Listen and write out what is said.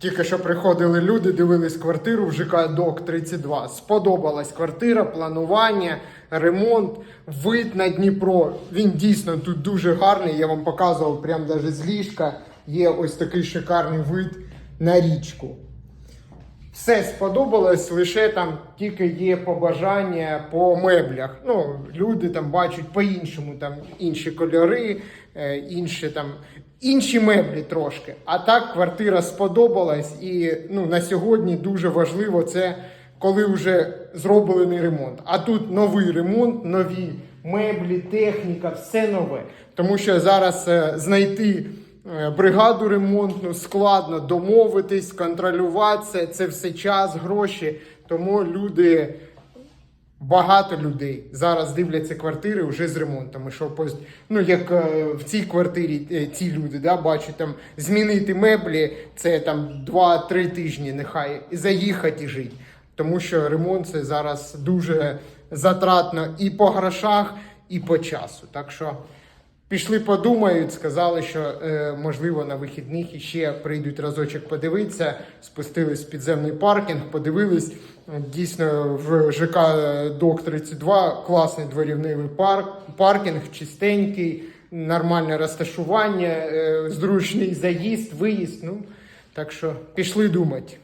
Тільки що приходили люди, дивились квартиру в ЖК Док 32. Сподобалась квартира, планування, ремонт, вид на Дніпро. Він дійсно тут дуже гарний. Я вам показував прямо навіть з ліжка. Є ось такий шикарний вид на річку. Все сподобалось, лише там тільки є побажання по меблях. Ну, люди там бачать по-іншому, там інші кольори, е, інші там інші меблі трошки. А так квартира сподобалась, і ну, на сьогодні дуже важливо це, коли вже зроблений ремонт. А тут новий ремонт, нові меблі, техніка, все нове. Тому що зараз е, знайти. Е, бригаду ремонтну складно домовитись, контролювати це, все час, гроші. Тому люди, багато людей зараз дивляться квартири вже з ремонтами. Що ну, як е, в цій квартирі е, ці люди да, бачать там змінити меблі, це там 2-3 тижні, нехай заїхати і жити. Тому що ремонт це зараз дуже затратно і по грошах, і по часу. Так що. Пішли, подумають, сказали, що е, можливо на вихідних іще прийдуть разочок подивитися. Спустились в підземний паркінг, подивились. Дійсно, в ЖК Док 32 класний дворівневий парк, паркінг, чистенький, нормальне розташування, е, зручний заїзд, виїзд. Ну так що пішли думати.